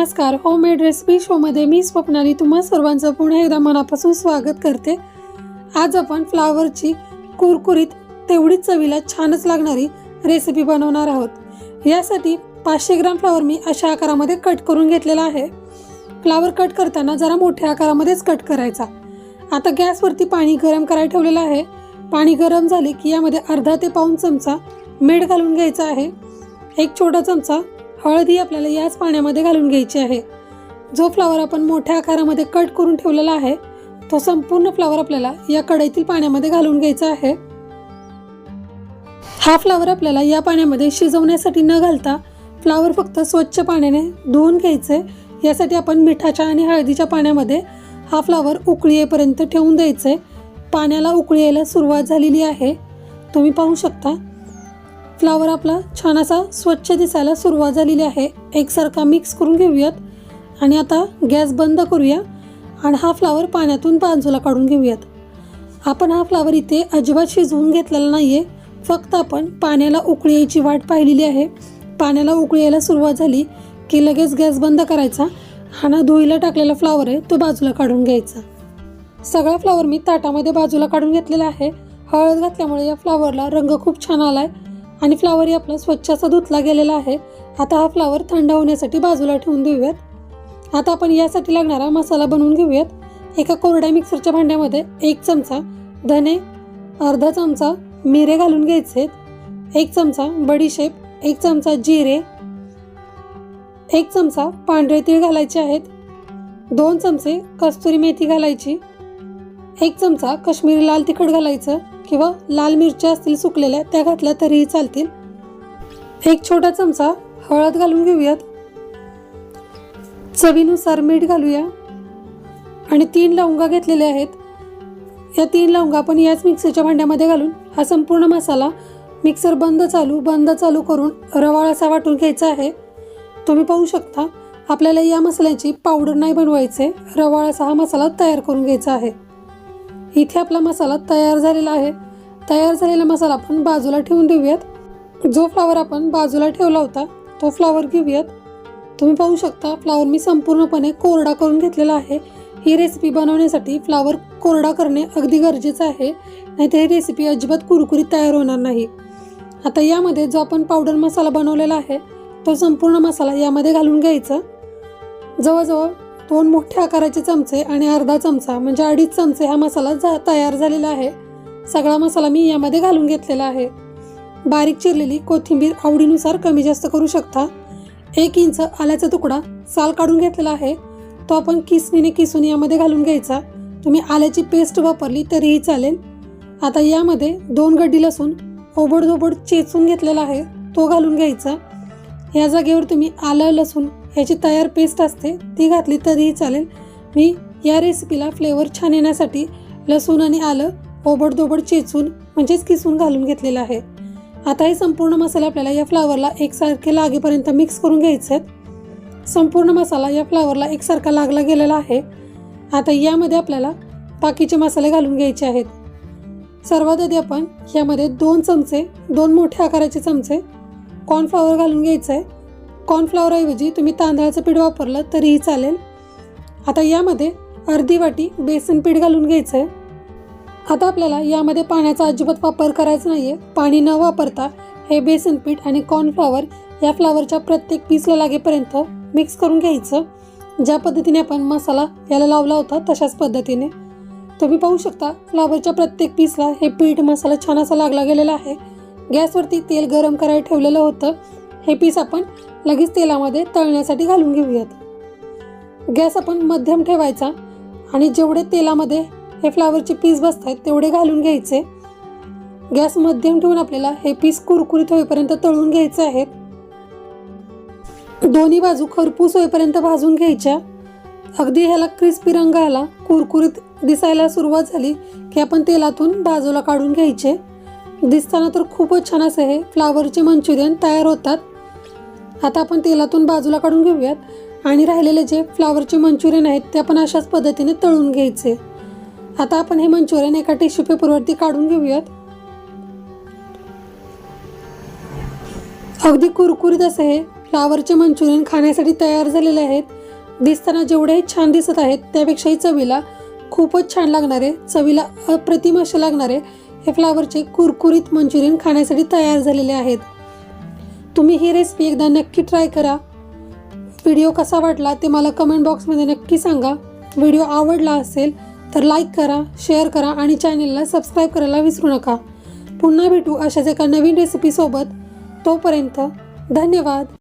नमस्कार. Homemade recipe शोमध्ये मी स्वप्नाली तुम्हा सर्वांचं पुन्हा एकदा मनापासून स्वागत करते. आज आपण फ्लावरची कुरकुरीत तेवढीच चवीला छानच लागणारी रेसिपी बनवणार आहोत. यासाठी पाचशे ग्राम फ्लावर मी अशा आकारामध्ये कट करून घेतलेला आहे. फ्लावर कट करताना जरा मोठ्या आकारामध्येच कट करायचा. आता गॅसवरती पाणी गरम करायला ठेवलेलं आहे. पाणी गरम झाले की यामध्ये अर्धा ते पाऊण चमचा मीठ घालून घ्यायचा आहे. एक छोटा चमचा हळदी आपल्याला याच पाण्यामध्ये घालून घ्यायची आहे. जो फ्लावर आपण मोठ्या आकारामध्ये कट करून ठेवलेला आहे तो संपूर्ण फ्लावर आपल्याला या कढईतील पाण्यामध्ये घालून घ्यायचा आहे. हा फ्लावर आपल्याला या पाण्यामध्ये शिजवण्यासाठी न घालता फ्लावर फक्त स्वच्छ पाण्याने धुवून घ्यायचे. यासाठी आपण मिठाच्या आणि हळदीच्या पाण्यामध्ये हा फ्लावर उकळी येईपर्यंत ठेवून द्यायचे. पाण्याला उकळी यायला सुरुवात झालेली आहे. तुम्ही पाहू शकता फ्लावर आपला छान असा स्वच्छ दिसायला सुरुवात झालेली आहे. एकसारखा मिक्स करून घेऊयात. आणि आता गॅस बंद करूया आणि हा फ्लावर पाण्यातून बाजूला काढून घेऊयात. आपण हा फ्लावर इथे अजिबात शिजवून घेतलेला नाही आहे फक्त आपण पाण्याला उकळी यायची वाट पाहिलेली आहे. पाण्याला उकळी यायला सुरुवात झाली की लगेच गॅस बंद करायचा हा ना धुईला टाकलेला फ्लावर आहे तो बाजूला काढून घ्यायचा. सगळा फ्लावर मी ताटामध्ये बाजूला काढून घेतलेला आहे. हळद घातल्यामुळे या फ्लावरला रंग खूप छान आला आहे आणि फ्लावरही आपला स्वच्छ असा धुतला गेलेला आहे. आता हा फ्लावर थंड होण्यासाठी बाजूला ठेवून देऊयात. आता आपण यासाठी लागणारा मसाला बनवून घेऊयात. एका कोरड्या मिक्सरच्या भांड्यामध्ये एक चमचा धने अर्धा चमचा मिरे घालून घ्यायचे. एक चमचा बडीशेप एक चमचा जिरे एक चमचा पांढरे तीळ घालायचे आहेत. दोन चमचे कस्तुरी मेथी घालायची. एक चमचा काश्मीरी लाल तिखट घालायचं. किंवा लाल मिरच्या असतील सुकलेल्या त्या घातल्या तरीही चालतील. एक छोटा चमचा हळद घालून घेऊयात. चवीनुसार मीठ घालूया. आणि तीन लवंगा घेतलेल्या आहेत. या तीन लवंगा आपण याच मिक्सरच्या भांड्यामध्ये घालून हा संपूर्ण मसाला मिक्सर बंद चालू बंद चालू करून रवाळ असा वाटून घ्यायचा आहे. तुम्ही पाहू शकता आपल्याला या मसाल्याची पावडर नाही बनवायचे. रवाळ असा हा मसाला तयार करून घ्यायचा आहे. इथे आपला मसाला तयार झालेला आहे. तयार झालेला मसाला आपण बाजूला ठेवून देऊयात. जो फ्लावर आपण बाजूला ठेवला होता तो फ्लावर घेऊयात. तुम्ही पाहू शकता फ्लावर मी संपूर्णपणे कोरडा करून घेतलेला आहे. ही रेसिपी बनवण्यासाठी फ्लावर कोरडा करणे अगदी गरजेचं आहे. नाहीतर ही रेसिपी अजिबात कुरकुरीत तयार होणार नाही. आता यामध्ये जो आपण पावडर मसाला बनवलेला आहे तो संपूर्ण मसाला यामध्ये घालून घ्यायचा. जवळजवळ दोन मोठ्या आकाराचे चमचे आणि अर्धा चमचा म्हणजे अडीच चमचे हा मसाला जा तयार झालेला आहे. सगळा मसाला मी यामध्ये घालून घेतलेला आहे. बारीक चिरलेली कोथिंबीर आवडीनुसार कमी जास्त करू शकता. एक इंच आल्याचा तुकडा साल काढून घेतलेला आहे. तो आपण किसणीने किसून यामध्ये घालून घ्यायचा. तुम्ही आल्याची पेस्ट वापरली तरीही चालेल. आता यामध्ये दोन गड्डी लसूण ओबडधोबड चेचून घेतलेला आहे. तो घालून घ्यायचा. या जागेवर तुम्ही आलं लसूण ह्याची तयार पेस्ट असते ती घातली तरीही चालेल. मी या रेसिपीला फ्लेवर छान येण्यासाठी लसूण आणि आलं ओबडदोबड चेचून म्हणजेच किसून घालून घेतलेलं आहे. आता हे संपूर्ण मसाला आपल्याला या फ्लावरला एकसारखे लागेपर्यंत मिक्स करून घ्यायचे आहेत. संपूर्ण मसाला या फ्लावरला एकसारखा लागला गेलेला आहे. आता यामध्ये आपल्याला बाकीचे मसाले घालून घ्यायचे आहेत. सर्वात आधी आपण यामध्ये दोन चमचे दोन मोठ्या आकाराचे चमचे कॉर्नफ्लॉवर घालून घ्यायचं आहे. कॉर्नफ्लॉवरऐवजी तुम्ही तांदळाचं पीठ वापरलं तरीही चालेल. आता यामध्ये अर्धी वाटी बेसन पीठ घालून घ्यायचं आहे आता आपल्याला यामध्ये पाण्याचा अजिबात वापर करायचा नाही आहे पाणी न वापरता हे बेसन पीठ आणि कॉर्नफ्लॉवर या फ्लावरच्या प्रत्येक पीसला लागेपर्यंत मिक्स करून घ्यायचं. ज्या पद्धतीने आपण मसाला याला लावला होता तशाच पद्धतीने. तुम्ही पाहू शकता फ्लावरच्या प्रत्येक पीसला हे पीठ मसाला छान असा लागला गेलेला आहे. गॅसवरती तेल गरम करायला ठेवलेलं होतं. हे पीस आपण लगेच तेलामध्ये तळण्यासाठी घालून घेऊयात. गॅस आपण मध्यम ठेवायचा आणि जेवढे तेलामध्ये हे फ्लावरचे पीस बसत आहेत तेवढे घालून घ्यायचे. गॅस मध्यम ठेवून आपल्याला हे पीस कुरकुरीत होईपर्यंत तळून घ्यायचे आहेत. दोन्ही बाजू खरपूस होईपर्यंत भाजून घ्यायच्या. अगदी ह्याला क्रिस्पी रंग आला कुरकुरीत दिसायला सुरुवात झाली की आपण तेलातून बाजूला काढून घ्यायचे. दिसताना तर खूपच छान असे हे फ्लावरचे मंचुरियन तयार होतात. आता आपण तेलातून बाजूला काढून घेऊयात. आणि राहिलेले जे फ्लावरचे मंचुरियन आहेत ते आपण अशाच पद्धतीने तळून घ्यायचे. आता आपण हे मंचुरियन एका टिश्यू पेपरवरती काढून घेऊयात. अगदी कुरकुरीत असे हे फ्लावरचे मंचुरियन खाण्यासाठी तयार झालेले आहेत. दिसताना जेवढेही छान दिसत आहेत त्यापेक्षाही चवीला खूपच छान लागणारे चवीला अप्रतिम असे लागणारे हे फ्लावरचे कुरकुरीत मंचुरियन खाण्यासाठी तयार झालेले आहेत. तुम्ही ही रेसिपी एकदा नक्की ट्राय करा. व्हिडिओ कसा वाटला ते मला कमेंट बॉक्समध्ये नक्की सांगा. व्हिडिओ आवडला असेल तर लाईक करा शेअर करा आणि चॅनेलला सबस्क्राईब करायला विसरू नका. पुन्हा भेटू अशाच एका नवीन रेसिपीसोबत तोपर्यंत धन्यवाद.